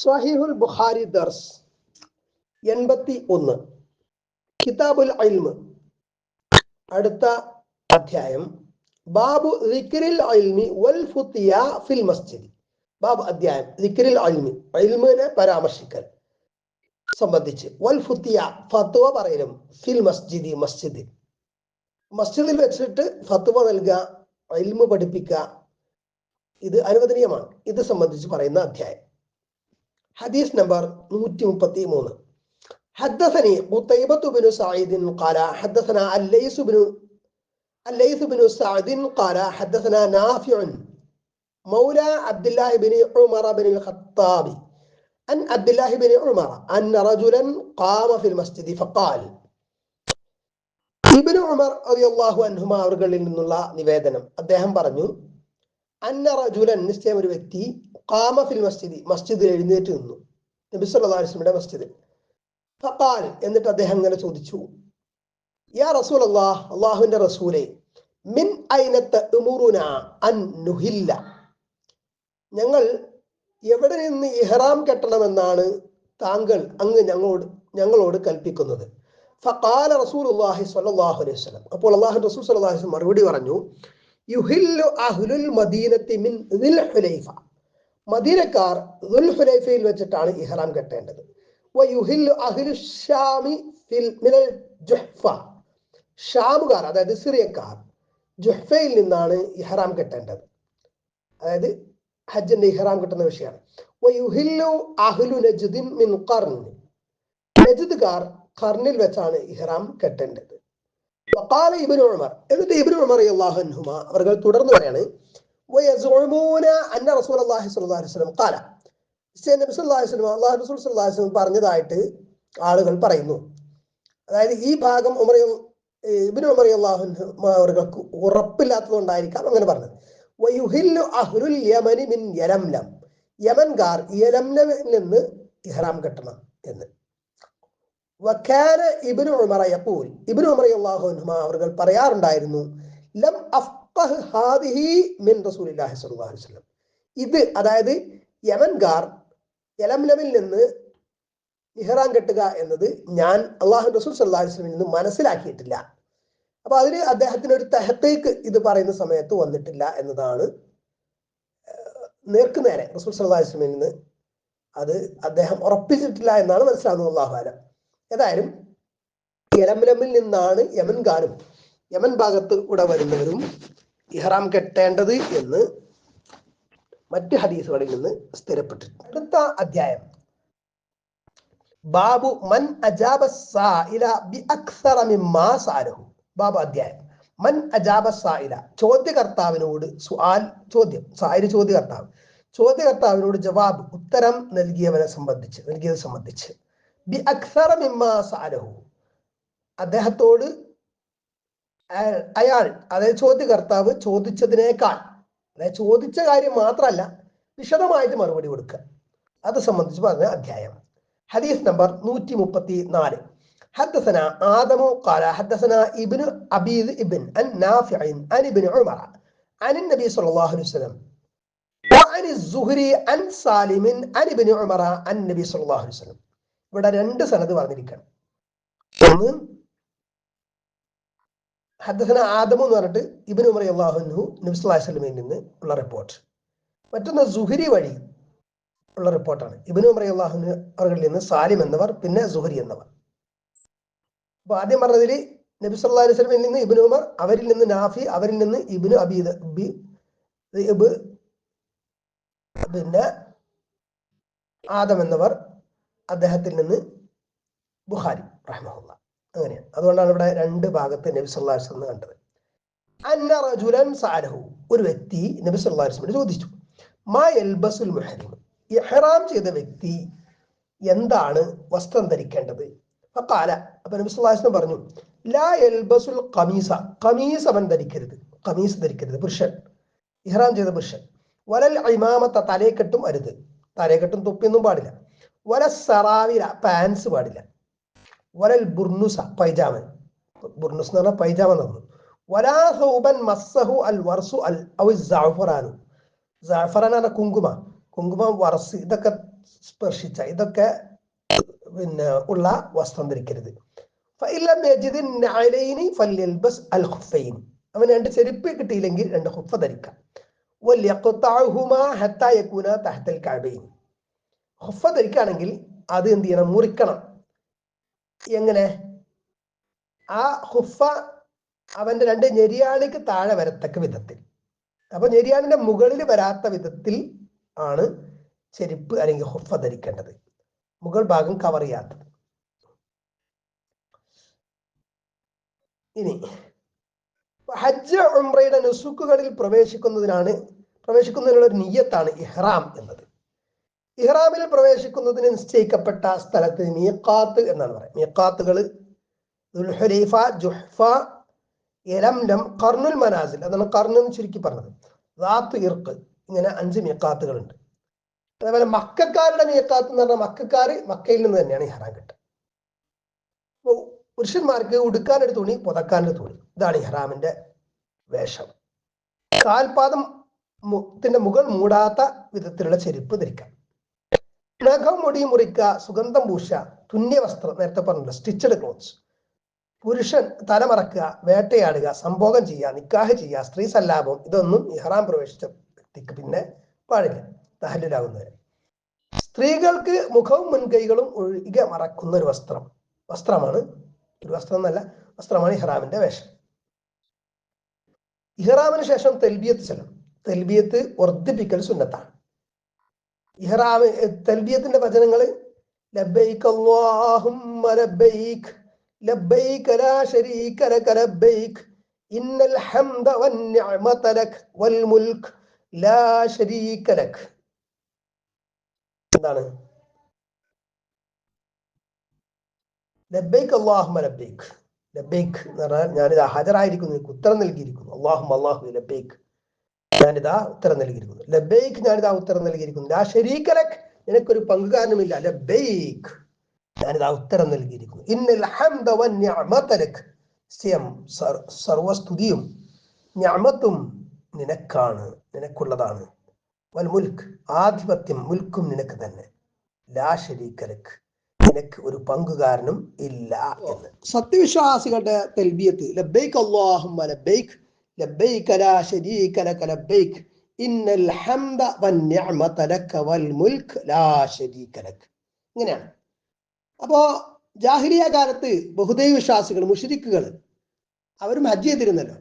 സ്വഹീഹുൽ ബുഖാരി ദർസ് എൺപത്തി ഒന്ന് കിതാബുൽ അൽമ് അടുത്ത അധ്യായം. ബാബു റിക്രിൽ ഇൽമി വൽ ഫുത്തിയ ഫിൽ മസ്ജിദ്. ബാബ് അധ്യായം. റിക്രിൽ ഇൽമി. അൽമിനെ പരാമർശിക്കൽ. സംബന്ധിച്ച്. വൽ ഫുത്തിയ ഫത്വ പറയലും. ഫിൽ മസ്ജിദി മസ്ജിദിൽ മസ്ജിദിൽ വെച്ചിട്ട് ഫത്വ നൽകുക അൽമ് പഠിപ്പിക്കുക ഇത് അനുവദനീയമാണ്. ഇത് സംബന്ധിച്ച് പറയുന്ന അധ്യായം. ഹദീസ് നമ്പർ നൂറ്റി മുപ്പത്തി മൂന്ന് حدثني قتيبة بن سعيد قال حدثنا الليث بن الليث بن سعد قال حدثنا نافع مولى عبد الله بن عمر بن الخطاب عن عبد الله بن عمر أن رجلا قام في المسجد فقال ഇബിന് ഉമർ അലി അള്ളാഹു അൻഹുമ അവർകളിൽ നിന്നുള്ള നിവേദനം അദ്ദേഹം പറഞ്ഞു അന്ന റജുലൻ നിശ്ചയം ഒരു വ്യക്തി കാമഫിൽ മസ്ജിദി മസ്ജിദിൽ എഴുന്നേറ്റ് നിന്നു. നബി വസല്ലമയുടെ മസ്ജിദിൽ ഫഖാൽ എന്നിട്ട് അദ്ദേഹം ഇങ്ങനെ ചോദിച്ചു യാ റസൂൽ അള്ളാഹ് അള്ളാഹുവിന്റെ റസൂലെ മിൻ ഐനത്ത് അൻ നുഹില്ല? ഞങ്ങൾ എവിടെ നിന്ന് ഇഹ്റാം കെട്ടണമെന്നാണ് താങ്കൾ അങ്ങ് ഞങ്ങളോട് ഞങ്ങളോട് കൽപ്പിക്കുന്നത്. ഫഖാല റസൂലുള്ളാഹി സ്വല്ലല്ലാഹു അലൈഹി അപ്പോൾ അള്ളാഹു റസൂൽ വസല്ലം മറുപടി പറഞ്ഞു യുഹില്ലു അഹ്ലുൽ മദീനത്തി മിൻ ഹുലൈഫ മദീനക്കാർ ദുൽ ഹുലൈഫയിൽ വെച്ചിട്ടാണ് ഇഹ്റാം കെട്ടേണ്ടത്. യുഹില്ലു അഹ്ലു ഷാമി ഫിൽ മിനൽ ജുഹ്ഫ. ഷാമുകാർ അതായത് സിറിയക്കാർ ജുഹ്ഫയിൽ നിന്നാണ് ഇഹ്റാം കെട്ടേണ്ടത്. അതായത് ഹജ്ജിന്റെ ഇഹ്റാം കിട്ടുന്ന വിഷയമാണ്. നജ്ദിൻ മിൻ കർൺ നജ്ദുകാർ കർണിൽ വെച്ചാണ് ഇഹ്റാം കെട്ടേണ്ടത്. വഖാല ഇബ്നു ഉമർ എന്നിട്ട് ഇബ്നു ഉമർ റളിയല്ലാഹു അൻഹുമ അവർ തുടർന്ന് പറയാണ് അന്ന റസൂലുള്ളാഹി സ്വല്ലല്ലാഹു അലൈഹി വസല്ലം. ഖാല നബി സല്ലല്ലാഹു വസല്ലം അല്ലാഹു റസൂൽ സല്ലല്ലാഹു വസല്ലം പറഞ്ഞതായിട്ട് ആളുകൾ പറയുന്നു. അതായത് ഈ ഭാഗം ഉമർ ഇബ്നു ഉമർ അൻഹു അവർക്ക് ഉറപ്പില്ലാത്തതുകൊണ്ടായിരിക്കാം അങ്ങനെ പറഞ്ഞത്. വയുഹില്ലു അഹ്ലുൽ യമനി മിൻ യലംലം. യമൻകാർ യലംലമിൽ നിന്ന് ഇഹ്റാം കെട്ടണം എന്ന്. വക്കാന ഇബ്നു ഉമർ യഖൂൽ ഇബ്നു ഉമർ അവർ പറയാറുണ്ടായിരുന്നു ലം ഹാദിഹി മിൻ റസൂലില്ലാഹി സ്വല്ലല്ലാഹു അലൈഹി വസല്ലം. ഇത് അതായത് യമൻകാർ യലംലമിൽ നിന്ന് ഇഹ്റാം കെട്ടുക എന്നത് ഞാൻ അള്ളാഹു റസൂൽ സല്ലാ വസ്ലമിൽ നിന്ന് മനസ്സിലാക്കിയിട്ടില്ല. അപ്പൊ അതിന് അദ്ദേഹത്തിന് ഒരു തെഹത്തേക്ക് ഇത് പറയുന്ന സമയത്ത് വന്നിട്ടില്ല എന്നതാണ് നേർക്കുനേരെ റസൂൽ സല്ലാ വസ്ലമിൽ നിന്ന് അത് അദ്ദേഹം ഉറപ്പിച്ചിട്ടില്ല എന്നാണ് മനസ്സിലാകുന്നത്. അള്ളാഹു ആലം ഏതായാലും യലംലമിൽ നിന്നാണ് യമൻകാരും യമൻ ഭാഗത്ത് കൂടെ വരുന്നവരും ഇഹ്റാം കെട്ടേണ്ടത് എന്ന് മറ്റ് ഹദീസുകളിൽ നിന്ന് സ്ഥിരപ്പെട്ടിട്ടുണ്ട്. അടുത്ത അധ്യായം. ബാബു മൻ അജാബ സായില ബി അക്സറമി മിമ്മാ സാലഹു. ബാബു അധ്യായം. മൻ അജാബ സായില ചോദ്യകർത്താവിനോട് സുആൽ ചോദ്യം. സായിര ചോദ്യകർത്താവ്. ചോദ്യകർത്താവിനോട് ജവാബ് ഉത്തരം നൽകിയവനെ സംബന്ധിച്ച് നൽകിയത് സംബന്ധിച്ച്. ബി അക്സറ മിമ്മാ സാലഹു അദ്ദേഹത്തോട് അയാൾ അതായത് ചോദ്യകർത്താവ് ചോദിച്ചതിനേക്കാൾ അതായത് ചോദിച്ച കാര്യം മാത്രമല്ല വിശദമായിട്ട് മറുപടി കൊടുക്കുക അത് സംബന്ധിച്ച് പറഞ്ഞ അധ്യായം ഹദീസ് നമ്പർ നൂറ്റി മുപ്പത്തി നാല് حدثنا آدم قال حدثنا ابن أبي ابن عن نافع عن ابن عمر عن النبي صلى الله عليه وسلم وعن الزهري عن سالم عن ابن عمر عن النبي صلى الله عليه وسلم ഇവിടെ രണ്ട് സനത് പറഞ്ഞിരിക്കണം. ഒന്ന് ഹദ്ദസന ആദമു എന്ന് പറഞ്ഞിട്ട് ഇബിൻ ഉമർ അള്ളാഹുനു നബ്സുല്ലാഹി സ്വലമയിൽ നിന്ന് ഉള്ള റിപ്പോർട്ട് മറ്റൊന്ന് സുഹരി വഴി ഉള്ള റിപ്പോർട്ടാണ് ഇബിൻ ഉമർ അള്ളാഹുനു അവരിൽ നിന്ന് സാലിം എന്നവർ പിന്നെ സുഹരി എന്നവർ. അപ്പൊ ആദ്യം പറഞ്ഞതിൽ നബി സല്ലാ അലൈഹി സ്വലമിൽ നിന്ന് ഇബിൻ ഉമർ അവരിൽ നിന്ന് നാഫി അവരിൽ നിന്ന് ഇബിന് അബീദ് പിന്നെ ആദം എന്നവർ അദ്ദേഹത്തിൽ നിന്ന് ബുഹാരി റഹ്മുല്ല അങ്ങനെയാണ്. അതുകൊണ്ടാണ് ഇവിടെ രണ്ട് ഭാഗത്ത് നബി അലൈഹി വസല്ലം കണ്ടത്. അന്ന റജുലൻ സാലഹു ഒരു വ്യക്തി നബി വസല്ലം ചോദിച്ചു മാ മുഹരിം ഇഹ്റാം ചെയ്ത വ്യക്തി എന്താണ് വസ്ത്രം ധരിക്കേണ്ടത്? ഫഖാല. അപ്പൊ നബി അലൈഹി പറഞ്ഞു ലാ എൽബസുൽ കമീസ കമീസ് അവൻ ധരിക്കരുത്. കമീസ് ധരിക്കരുത്. പുരുഷൻ. ഇഹ്റാം ചെയ്ത പുരുഷൻ. വലൽ ഇമാമത്ത തലയെക്കെട്ടും അരുത്. തലയെക്കെട്ടും തൊപ്പിയൊന്നും പാടില്ല. വല സറാവില പാൻസ് പാടില്ല. വലൽ ബുർണുസ പൈജാമ. ബുർണുസ് എന്ന് പറഞ്ഞാൽ പൈജാമ എന്ന് വലാ സൗബൻ മസ്സഹു അൽ വർസു അൽ ഔ ജാഫറാനു ജാഫറാൻ എന്ന കുങ്കുമ. വർസ് ഇതൊക്കെ സ്പർശിച്ച ഇതൊക്കെ പിന്നെ ഉള്ള വസ്ത്രം ധരിക്കരുത്. അവൻ രണ്ട് ചെരുപ്പ് കിട്ടിയില്ലെങ്കിൽ രണ്ട് ഹുഫ ധരിക്കാം. ഹുഫ ധരിക്കുകയാണെങ്കിൽ അത് എന്ത് ചെയ്യണം? മുറിക്കണം. എങ്ങനെ? ആ ഹുഫ അവന്റെ രണ്ട് ഞെരിയാണിക്ക് താഴെ വരത്തക്ക വിധത്തിൽ. അപ്പൊ ഞെരിയാണിന്റെ മുകളിൽ വരാത്ത വിധത്തിൽ ആണ് ചെരുപ്പ് അല്ലെങ്കിൽ ഹുഫ ധരിക്കേണ്ടത്. മുകൾ ഭാഗം കവർ ചെയ്യാത്തത്. ഇനി ഹജ്ജ് ഉംറയുടെ നുസുക്കുകളിൽ പ്രവേശിക്കുന്നതിനാണ് പ്രവേശിക്കുന്നതിനുള്ള ഒരു നിയ്യത്താണ് ഇഹ്റാം എന്നത്. ഇഹ്റാമിൽ പ്രവേശിക്കുന്നതിന് നിശ്ചയിക്കപ്പെട്ട സ്ഥലത്ത് മീക്കാത്ത് എന്നാണ് പറയുന്നത്. മീക്കാത്തുകൾ ദുൽഹുലൈഫ ജുഹ്ഫ എലംലം കർണുൽ മനാസിൽ അതാണ് കർണു എന്ന് ചുരുക്കി പറഞ്ഞത്. റാത്ത് ഇർക്ക് ഇങ്ങനെ അഞ്ച് മീക്കാത്തുകളുണ്ട് അതേപോലെ മക്കാരുടെ മീക്കാത്ത് എന്ന് പറഞ്ഞാൽ മക്കാർ മക്കയിൽ നിന്ന് തന്നെയാണ് ഇഹ്റാം കിട്ടുക. പുരുഷന്മാർക്ക് ഉടുക്കാനൊരു തുണി പുതക്കാനൊരു തുണി. ഇതാണ് ഇഹ്റാമിന്റെ വേഷം. കാൽപാദം ത്തിന്റെ മുകൾ മൂടാത്ത വിധത്തിലുള്ള ചെരുപ്പ് ധരിക്കാം നഖം മുടി മുറിക്കുക സുഗന്ധം പൂശ തുന്നിയ വസ്ത്രം നേരത്തെ പറഞ്ഞില്ല സ്റ്റിച്ചഡ് ക്ലോത്ത്സ് പുരുഷൻ തലമറക്കുക വേട്ടയാടുക സംഭോഗം ചെയ്യുക നിക്കാഹ് ചെയ്യുക സ്ത്രീ സല്ലാപം ഇതൊന്നും ഇഹ്റാം പ്രവേശിച്ച വ്യക്തിക്ക് പിന്നെ പാടില്ല. തഹലിലാകുന്നവരെ സ്ത്രീകൾക്ക് മുഖവും മുൻകൈകളും ഒഴികെ മറക്കുന്ന ഒരു വസ്ത്രം. വസ്ത്രമാണ്. ഒരു വസ്ത്രം എന്നല്ല വസ്ത്രമാണ് ഇഹ്റാമിന്റെ വേഷം. ഇഹ്റാമിന് ശേഷം തെൽബിയത്ത് ചെല്ലണം. തെൽബിയത്ത് വർദ്ധിപ്പിക്കൽ സുന്നത്താണ്. ഇഹ്റാമ് തൽബിയത്തിന്റെ വചനങ്ങൾ ലബൈക് അല്ലാഹുമ്മ ഹംദ ലക് വൽ മുൽക് ലാ ലക്. എന്താണ്? ലബൈക് അല്ലാഹുമ്മ ലബൈക് ലബൈക് എന്ന് പറഞ്ഞാൽ ഞാനിതാ ഹാജരായിരിക്കുന്നു നിനക്ക് ഉത്തരം നൽകിയിരിക്കുന്നു. അള്ളാഹും അള്ളാഹു ലബൈക് ഞാനിതാ ഉത്തരം നൽകിയിരിക്കുന്നു. ലബൈക്ക് ഞാനിതാ ഉത്തരം നൽകിയിരിക്കുന്നു. ലാ ലക് നിനക്കൊരു പങ്കുകാരനുമില്ല. ലബൈക്ക് ഞാനിതാ ഉത്തരം നൽകിയിരിക്കുന്നു. ഇന്നൽ ഹംദ വന്നിഅമത ലക്. സ്വയം സർവസ്തുതിയും ഞാമത്തും നിനക്കാണ് നിനക്കുള്ളതാണ്. വൽ മുൽക്ക് ആധിപത്യം മുൽക്കും നിനക്ക് തന്നെ. ലാ ശരീകലക് നിനക്ക് ഒരു പങ്കുകാരനും ഇല്ല എന്ന്. സത്യവിശ്വാസികളുടെ തെൽബിയത്ത് ലബൈക്ക് അല്ലാഹുമ്മ ലബൈക്ക് ലബൈക ലാ ശരീക ലക ലബൈക്ക് ഇന്നൽ ഹംദ വന്നിഅമത ലക വൽ മുൽക് ലാ ശരീക ലക് ഇങ്ങനെയാണ്. അപ്പോ ജാഹിലിയ കാലത്ത് ബഹുദൈവ വിശ്വാസികൾ മുഷരിക്കുകൾ അവരും ഹജ്ജ് ചെയ്തിരുന്നല്ലോ.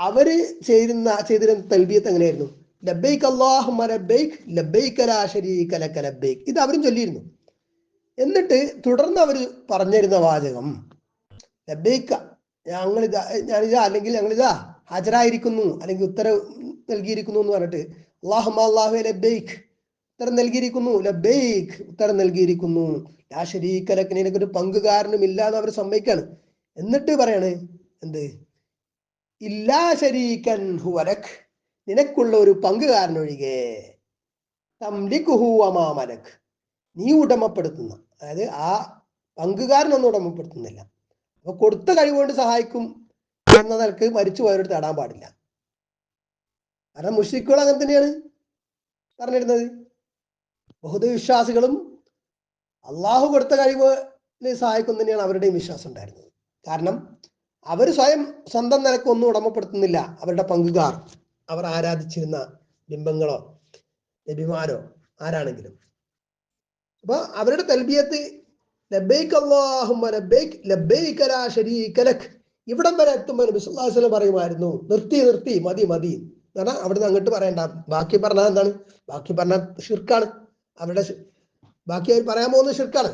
അവർ ചെയ്തിരുന്ന ചെയ്തിരുന്ന തൽബിയത്ത് എങ്ങനെയായിരുന്നു? ലബൈക്ക് അല്ലാഹുമ്മ ലബൈക്ക് ലബൈക ലാ ശരീക ലക ലബൈക്ക്. ഇത് അവരും ചൊല്ലിയിരുന്നു. എന്നിട്ട് തുടർന്ന് അവർ പറഞ്ഞിരുന്ന വാചകം ലബൈക്ക ഞങ്ങളിതാ ഞാനിതാ അല്ലെങ്കിൽ ഞങ്ങളിതാ. ഹാജരായിരിക്കുന്നു അല്ലെങ്കിൽ ഉത്തരവ് നൽകിയിരിക്കുന്നു എന്ന് പറഞ്ഞിട്ട് അള്ളാഹു അള്ളാഹു ലബേഖ് ഉത്തരം നൽകിയിരിക്കുന്നു ലബേഖ് ഉത്തരം നൽകിയിരിക്കുന്നു. ലാ ശരീക്കലക്ക് നിനക്കൊരു പങ്കുകാരനും ഇല്ല എന്ന് അവർ സമ്മതിക്കാണ്. എന്നിട്ട് പറയാണ് എന്ത്? ഇല്ലാ ശരീക്കൻ ഹുവലക് നിനക്കുള്ള ഒരു പങ്കുകാരനൊഴികെ തംലിക്കുഹു അമാമലക് നീ ഉടമപ്പെടുത്തുന്ന അതായത് ആ പങ്കുകാരനൊന്നും ഉടമപ്പെടുത്തുന്നില്ല. അപ്പൊ കൊടുത്ത കഴിവുകൊണ്ട് സഹായിക്കും എന്ന നിലയ്ക്ക് മരിച്ചു പോയവരോട് തേടാൻ പാടില്ല. കാരണം മുഷിക്കുകൾ അങ്ങനെ തന്നെയാണ് പറഞ്ഞിരുന്നത്. ബഹുദവിശ്വാസികളും അള്ളാഹു കൊടുത്ത കഴിവിന് സഹായിക്കും തന്നെയാണ് അവരുടെയും വിശ്വാസം ഉണ്ടായിരുന്നത്. കാരണം അവർ സ്വയം സ്വന്തം നിലയ്ക്ക് ഒന്നും ഉടമപ്പെടുത്തുന്നില്ല. അവരുടെ പങ്കുകാർ അവർ ആരാധിച്ചിരുന്ന ബിംബങ്ങളോ നബിമാരോ ആരാണെങ്കിലും. അപ്പൊ അവരുടെ തൽബിയത്ത് ലബൈക്ക് അല്ലാഹുമ്മ ലബൈക്ക് ലബൈക്ക് ലാ ലക് ഇവിടം വരെ എത്തുമ്പോൾ നബി പറയുമായിരുന്നു നിർത്തി നിർത്തി മതി മതി. എന്ന് അവിടുന്ന് അങ്ങോട്ട് പറയണ്ട. ബാക്കി പറഞ്ഞാൽ എന്താണ്? ബാക്കി പറഞ്ഞാൽ ഷിർക്കാണ് അവരുടെ ബാക്കി അവർ പറയാൻ പോകുന്നത് ഷിർക്കാണ്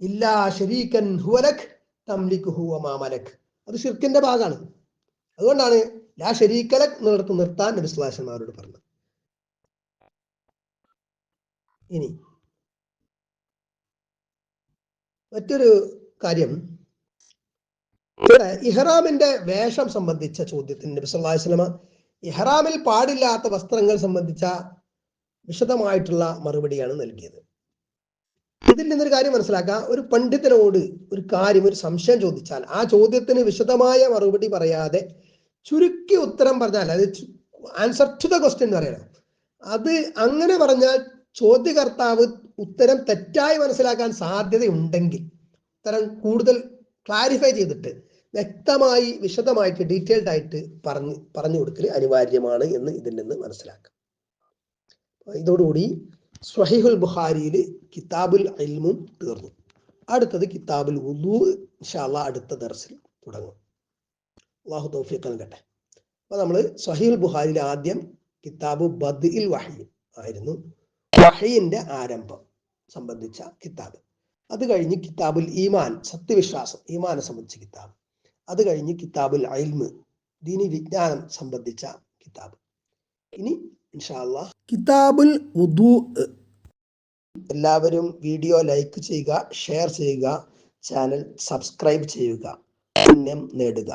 ഇല്ലാ ശരീക്കൻ ഹുവലക് തംലിക് ഹുവ മാമലക് അത് ഷിർക്കിന്റെ ഭാഗമാണ് അതുകൊണ്ടാണ് ലാ ശരീക്കലക് എന്നിടത്ത് നിർത്താൻ നബി പറഞ്ഞത്. ഇനി മറ്റൊരു കാര്യം ഇവിടെ ഇഹ്റാമിന്റെ വേഷം സംബന്ധിച്ച ചോദ്യത്തിന് നബി സല്ലല്ലാഹു അലൈഹി വസല്ലം ഇഹ്റാമിൽ പാടില്ലാത്ത വസ്ത്രങ്ങൾ സംബന്ധിച്ച വിശദമായിട്ടുള്ള മറുപടിയാണ് നൽകിയത്. ഇതിൽ നിന്നൊരു കാര്യം മനസ്സിലാക്കുക ഒരു പണ്ഡിതനോട് ഒരു കാര്യം ഒരു സംശയം ചോദിച്ചാൽ ആ ചോദ്യത്തിന് വിശദമായ മറുപടി പറയാതെ ചുരുക്കി ഉത്തരം പറഞ്ഞാൽ അത് ആൻസർ ടു ദ ക്വസ്റ്റ്യൻ പറയണം. അത് അങ്ങനെ പറഞ്ഞാൽ ചോദ്യകർത്താവ് ഉത്തരം തെറ്റായി മനസ്സിലാക്കാൻ സാധ്യതയുണ്ടെങ്കിൽ ഉത്തരം കൂടുതൽ ക്ലാരിഫൈ ചെയ്തിട്ട് വ്യക്തമായി വിശദമായിട്ട് ഡീറ്റെയിൽഡ് ആയിട്ട് പറഞ്ഞ് പറഞ്ഞു കൊടുക്കൽ അനിവാര്യമാണ് എന്ന് ഇതിൽ നിന്ന് മനസ്സിലാക്കാം. ഇതോടുകൂടി സ്വഹിഹുൽ ബുഖാരിയിൽ കിതാബുൽ ഇൽമും തീർന്നു. അടുത്തത് കിതാബുൽ ഉദു ഇൻഷാല്ല അടുത്ത ദർസിൽ തുടങ്ങും. അള്ളാഹു തൗഫീഖ് നൽകട്ടെ. അപ്പൊ നമ്മൾ സ്വഹിഹുൽ ബുഖാരിയിൽ ആദ്യം കിതാബു ബദ്ഇൽ വഹി ആയിരുന്നു. വഹയിന്റെ ആരംഭം സംബന്ധിച്ച കിതാബ്. അത് കഴിഞ്ഞ് കിതാബുൽ ഈമാൻ സത്യവിശ്വാസം ഈമാനെ സംബന്ധിച്ച കിതാബ്. അത് കഴിഞ്ഞ് കിതാബുൽ അയിൽമ് ദീനി വിജ്ഞാനം സംബന്ധിച്ച കിതാബ്. ഇനി ഇൻഷാല്ല കിതാബുൽ ഉദു എല്ലാവരും വീഡിയോ ലൈക്ക് ചെയ്യുക ഷെയർ ചെയ്യുക ചാനൽ സബ്സ്ക്രൈബ് ചെയ്യുക പുണ്യം നേടുക.